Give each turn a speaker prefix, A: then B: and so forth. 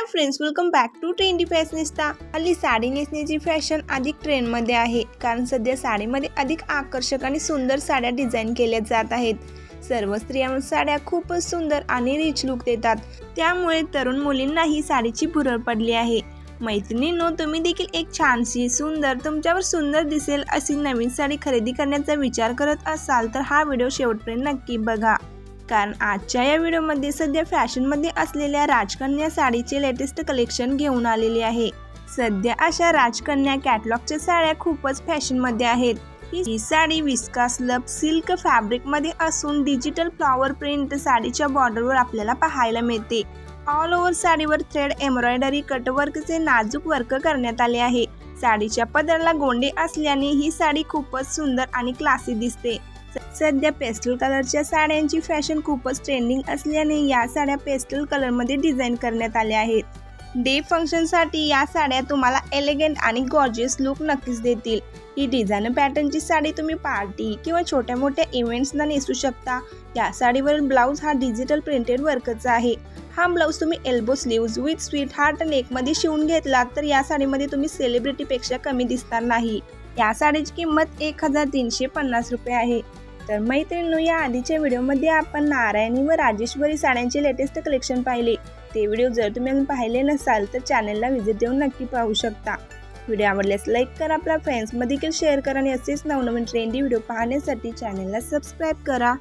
A: Hi friends welcome back to trendy fashionista हल्ली sari नेसण्याची fashion अधिक ट्रेंडमध्ये आहे कारण सध्या साडीमध्ये अधिक आकर्षक आणि सुंदर साड्या डिझाईन केल्या जात आहेत. सर्व स्त्रिया साड्या खूपच सुंदर आणि रिच लुक देतात. त्यामुळे तरुण मुलींनाही साडीची भुरळ पडली आहे. मैत्रिणींनो तुम्ही देखील एक छानशी सुंदर तुमच्यावर सुंदर दिसेल अशी नवीन साडी खरेदी करण्याचा विचार करत असाल तर हा व्हिडिओ शेवटपर्यंत नक्की बघा. कारण आजच्या या व्हिडिओमध्ये सध्या फॅशनमध्ये असलेल्या राजकन्या साडीचे लेटेस्ट कलेक्शन घेऊन आलेले आहे. सध्या अशा राजकन्या कॅटलॉगच्या साड्या खूपच फॅशनमध्ये आहेत. ही साडी विस्कास लब सिल्क फॅब्रिकमध्ये असून डिजिटल फ्लॉवर प्रिंट साडीच्या बॉर्डरवर आपल्याला पाहायला मिळते. ऑल ओव्हर साडीवर थ्रेड एम्ब्रॉयडरी कटवर्कचे नाजूक वर्क करण्यात आले आहे. साडीच्या पदराला गोंडे असल्याने ही साडी खूपच सुंदर आणि क्लासी दिसते. सध्या पेस्टल कलरच्या साड्यांची फॅशन खूपच ट्रेंडिंग असल्याने या साड्या पेस्टल कलरमध्ये डिझाईन करण्यात आल्या आहेत. डे फंक्शनसाठी या साड्या तुम्हाला एलिगंट आणि गॉर्जियस लुक नक्कीच देतील. ही डिझाईन पॅटर्नची साडी तुम्ही पार्टी किंवा छोट्या मोठ्या इव्हेंट्सना नेसू शकता. या साडीवरील ब्लाऊज हा डिजिटल प्रिंटेड वर्कचा आहे. हा ब्लाऊज तुम्ही elbow sleeves with sweetheart नेकमध्ये शिवून घेतला तर या साडीमध्ये तुम्ही सेलिब्रिटीपेक्षा कमी दिसणार नाही. या साडीची किंमत एक हजार तीनशे पन्नास रुपये आहे. तर मैत्रिणींनो या आधीच्या व्हिडिओमध्ये आपण नारायणी व राजेश्वरी साड्यांचे लेटेस्ट कलेक्शन पाहिले. ते व्हिडिओ जर तुम्ही अजून पाहिले नसाल तर चॅनलला व्हिजिट देऊन नक्की पाहू शकता. व्हिडिओ आवडल्यास लाईक करा आपल्या फ्रेंड्समध्ये देखील शेअर करा आणि असेच नवनवीन ट्रेंडी व्हिडिओ पाहण्यासाठी चॅनलला सबस्क्राईब करा.